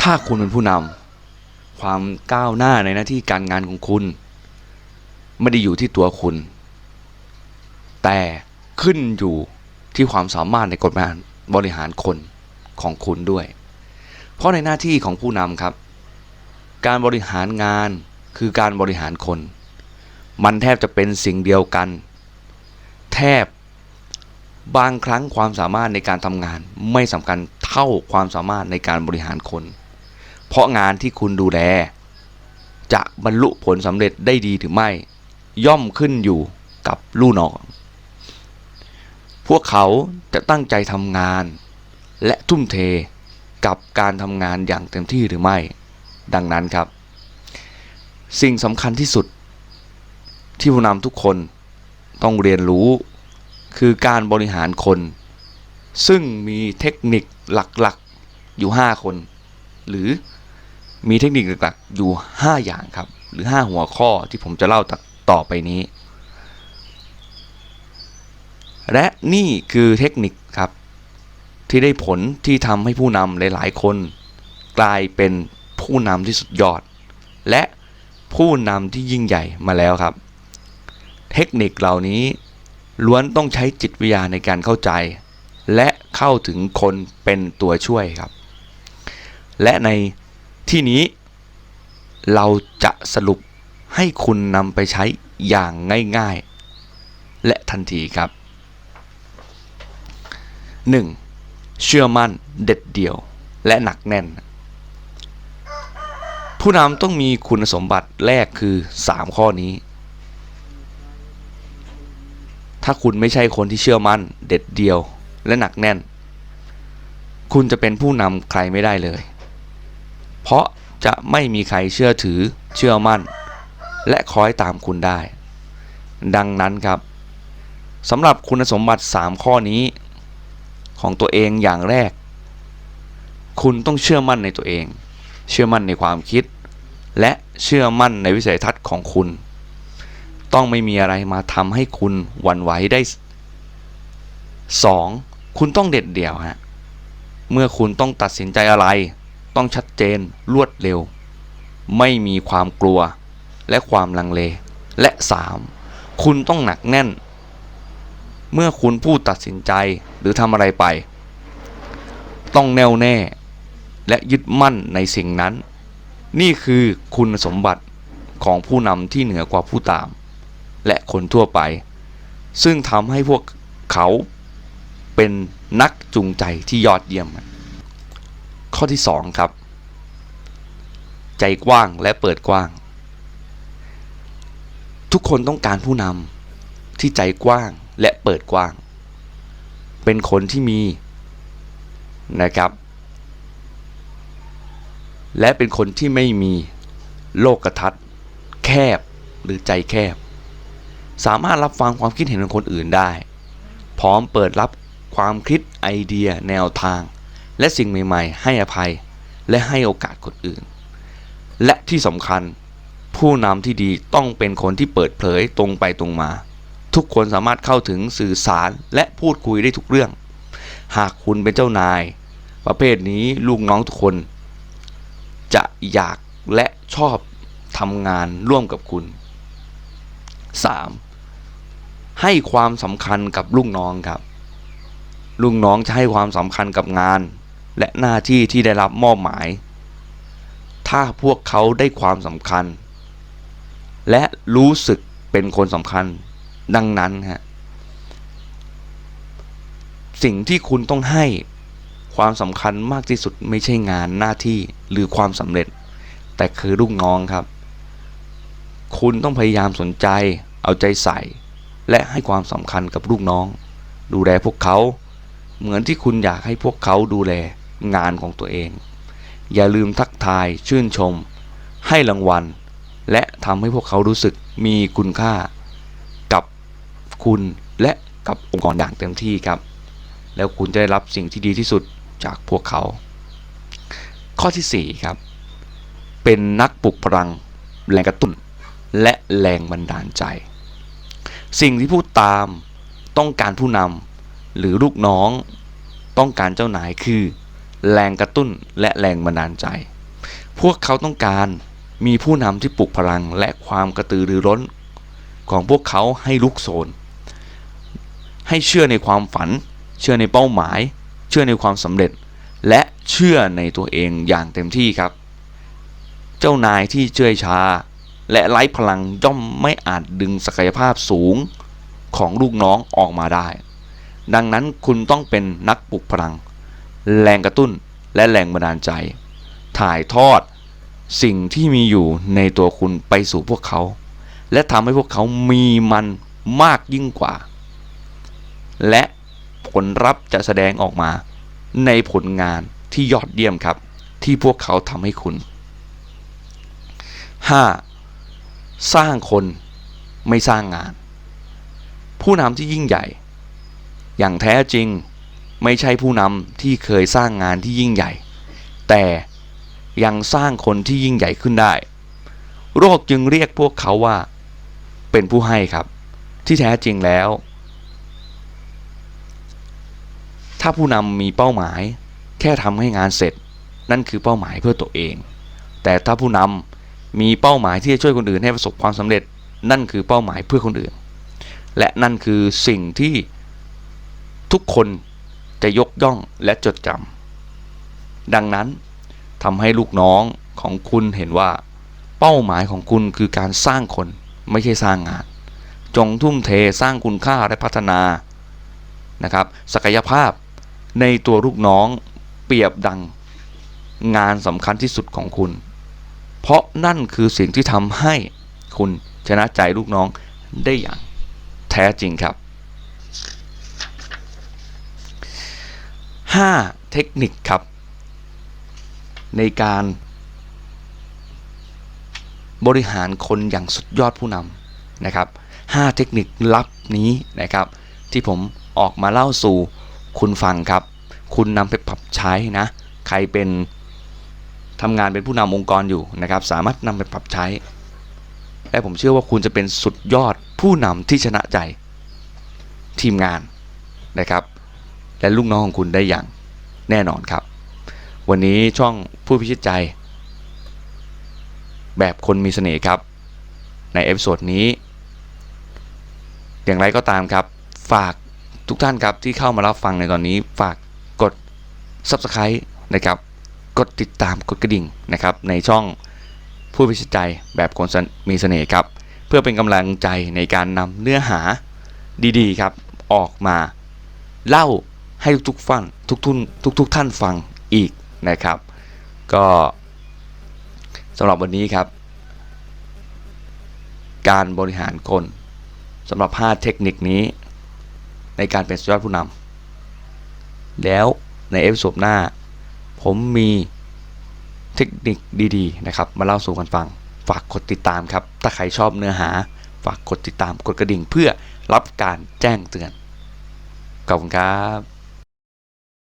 ถ้าคุณเป็นผู้นำความก้าวหน้าในหน้าที่การงานของคุณ ไม่ได้อยู่ที่ตัวคุณ แต่ขึ้นอยู่ที่ความสามารถในกฎการบริหารคนของคุณด้วย เพราะในหน้าที่ของผู้นำครับ การบริหารงานคือการบริหารคน มันแทบจะเป็นสิ่งเดียวกัน แทบบางครั้งความสามารถในการทำงานไม่สำคัญเท่าความสามารถในการบริหารคน เพราะงานที่คุณดูแล จะบรรลุผลสำเร็จได้ดีหรือไม่ ย่อมขึ้นอยู่กับลูกน้อง พวกเขาจะตั้งใจทำงาน และทุ่มเทกับการทำงานอย่างเต็มที่หรือไม่ ดังนั้นครับ สิ่งสำคัญที่สุด ที่ผู้นำทุกคนต้องเรียนรู้ คือการบริหารคน ซึ่งมีเทคนิคหลักๆอยู่ 5 คน หรือ มีเทคนิคหลักๆอยู่ 5 อย่างครับ หรือ 5 หัวข้อที่ผมจะเล่าต่อไปนี้ และนี่คือเทคนิคครับ ที่ได้ผลที่ทำให้ผู้นำหลายๆคน กลายเป็นผู้นำที่สุดยอด และผู้นำที่ยิ่งใหญ่มาแล้วครับ เทคนิคเหล่านี้ล้วนต้องใช้จิตวิทยาในการเข้าใจ และเข้าถึงคนเป็นตัวช่วยครับ และใน ที่นี้เราจะสรุปให้คุณนำไปใช้อย่างง่ายๆ และทันทีครับ 1. เชื่อมั่นเด็ดเดี่ยวและหนักแน่น ผู้นำต้องมีคุณสมบัติแรกคือ 3 ข้อนี้ ถ้าคุณไม่ใช่คนที่เชื่อมั่นเด็ดเดี่ยวและหนักแน่น คุณจะเป็นผู้นำใครไม่ได้เลย เพราะจะไม่มีใครเชื่อถือเชื่อมั่น และคอยตามคุณได้ ดังนั้นครับสำหรับคุณสมบัติ 3 ข้อนี้ ของตัวเองอย่างแรก คุณต้องเชื่อมั่นในตัวเอง เชื่อมั่นในความคิด และเชื่อมั่นในวิสัยทัศน์ของคุณ ต้องไม่มีอะไรมาทำให้คุณหวั่นไหวได้ 2. คุณต้องเด็ดเดี่ยวฮะเมื่อคุณต้องตัดสินใจอะไร ต้องชัดเจนรวดเร็ว ไม่มีความกลัวและความลังเล และ 3. คุณต้องหนักแน่น เมื่อคุณพูดตัดสินใจหรือทำอะไรไป ต้องแน่วแน่ และยึดมั่นในสิ่งนั้น นี่คือคุณสมบัติของผู้นำที่เหนือกว่าผู้ตาม และคนทั่วไป ซึ่งทำให้พวกเขาเป็นนักจูงใจที่ยอดเยี่ยม ข้อที่ 2 ครับ ใจกว้างและเปิดกว้าง ทุกคนต้องการผู้นำที่ใจกว้างและเปิดกว้าง เป็นคนที่มีนะครับ และเป็นคนที่ไม่มีโลกทัศน์แคบหรือใจแคบ สามารถรับฟังความคิดเห็นของคนอื่นได้ พร้อมเปิดรับความคิดไอเดียแนวทาง และสิ่งใหม่ๆ ให้อภัยและให้โอกาสคนอื่น และที่สำคัญ ผู้นำที่ดีต้องเป็นคนที่เปิดเผยตรงไปตรงมา ทุกคนสามารถเข้าถึงสื่อสารและพูดคุยได้ทุกเรื่อง หากคุณเป็นเจ้านาย ประเภทนี้ลูกน้องทุกคน จะอยากและชอบทำงานร่วมกับคุณ 3. ให้ความสำคัญกับลูกน้องครับ ลูกน้องจะให้ความสำคัญกับงาน และหน้าที่ที่ได้รับมอบหมาย ถ้าพวกเขาได้ความสำคัญ และรู้สึกเป็นคนสำคัญดังนั้นฮะสิ่งที่คุณต้องให้ความสำคัญมากที่สุดไม่ใช่งานหน้าที่หรือความสำเร็จ แต่คือลูกน้องครับ คุณต้องพยายามสนใจ เอาใจใส่ และให้ความสำคัญกับลูกน้อง ดูแลพวกเขา เหมือนที่คุณอยากให้พวกเขาดูแล งานของตัวเอง อย่าลืมทักทายชื่นชม ให้รางวัล และทำให้พวกเขารู้สึกมีคุณค่า กับคุณและกับองค์กรอย่างเต็มที่ครับ แล้วคุณจะได้รับสิ่งที่ดีที่สุดจากพวกเขา ข้อที่ 4 ครับ เป็นนักปลุกพลังแรงกระตุ้นและแรงบันดาลใจ สิ่งที่ผู้ตามต้องการผู้นำหรือลูกน้องต้องการเจ้านายคือ แรงกระตุ้นและแรงบันดาลใจ พวกเขาต้องการมีผู้นำที่ปลุกพลังและความกระตือรือร้นของพวกเขาให้ลุกโชนให้เชื่อในความฝัน เชื่อในเป้าหมาย เชื่อในความสำเร็จ และเชื่อในตัวเองอย่างเต็มที่ครับ เจ้านายที่เชื่อยชาและไร้พลังย่อมไม่อาจดึงศักยภาพสูงของลูกน้องออกมาได้ ดังนั้นคุณต้องเป็นนักปลุกพลัง แรงกระตุ้นและแรงบันดาลใจ ถ่ายทอดสิ่งที่มีอยู่ในตัวคุณไปสู่พวกเขา และทำให้พวกเขามีมันมากยิ่งกว่า และผลลัพธ์จะแสดงออกมา ในผลงานที่ยอดเยี่ยมครับ ที่พวกเขาทำให้คุณ 5. สร้างคนไม่สร้างงาน ผู้นำที่ยิ่งใหญ่ อย่างแท้จริง ไม่ใช่ผู้นำที่เคยสร้างงานที่ยิ่งใหญ่ แต่ยังสร้างคนที่ยิ่งใหญ่ขึ้นได้ โรคจึงเรียกพวกเขาว่า เป็นผู้ให้ครับ ที่แท้จริงแล้ว ถ้าผู้นำมีเป้าหมาย แค่ทำให้งานเสร็จ นั่นคือเป้าหมายเพื่อตัวเอง แต่ถ้าผู้นำมีเป้าหมายที่จะช่วยคนอื่นให้ประสบความสำเร็จ นั่นคือเป้าหมายเพื่อคนอื่น และนั่นคือสิ่งที่ทุกคน จะยกย่องและจดจำดังนั้นทำให้ลูกน้องของคุณเห็นว่า เป้าหมายของคุณคือการสร้างคนไม่ใช่สร้างงาน จงทุ่มเทสร้างคุณค่าและพัฒนานะครับ ศักยภาพในตัวลูกน้องเปรียบดังงานสำคัญที่สุดของคุณ เพราะนั่นคือสิ่งที่ทำให้คุณชนะใจลูกน้องได้อย่างแท้จริงครับ 5. เทคนิคครับ ในการบริหารคนอย่างสุดยอดผู้นำนะครับ 5 เทคนิคลับนี้นะครับ ที่ผมออกมาเล่าสู่คุณฟังครับ คุณนำไปปรับใช้นะ ใครเป็นทำงานเป็นผู้นำองค์กรอยู่นะครับ สามารถนำไปปรับใช้ และผมเชื่อว่าคุณจะเป็นสุดยอดผู้นำที่ชนะใจทีมงานนะครับ และลูกน้องของคุณได้อย่างแน่นอนครับ วันนี้ช่องผู้พิชิตใจ แบบคนมีเสน่ห์ครับ ในเอพิโซดนี้ อย่างไรก็ตามครับ ฝากทุกท่านครับที่เข้ามารับฟังในตอนนี้ ฝากกด Subscribe นะครับ กดติดตามกดกระดิ่งนะครับ ในช่องผู้พิชิตใจแบบคนมีเสน่ห์ครับ เพื่อเป็นกำลังใจในการนำเนื้อหาดีๆครับ ออกมาเล่า ให้ทุกๆฟังทุกทุนทุกๆท่านฟังอีกนะครับ ก็สำหรับวันนี้ครับ การบริหารคนสำหรับ 5 เทคนิคนี้ ในการเป็นสุดยอดผู้นำแล้วในเอพิโซดหน้า ผมมีเทคนิคดีๆนะครับ มาเล่าสู่กันฟัง ฝากกดติดตามครับ ถ้าใครชอบเนื้อหา ฝากกดติดตามกดกระดิ่งเพื่อรับการแจ้งเตือนขอบคุณครับ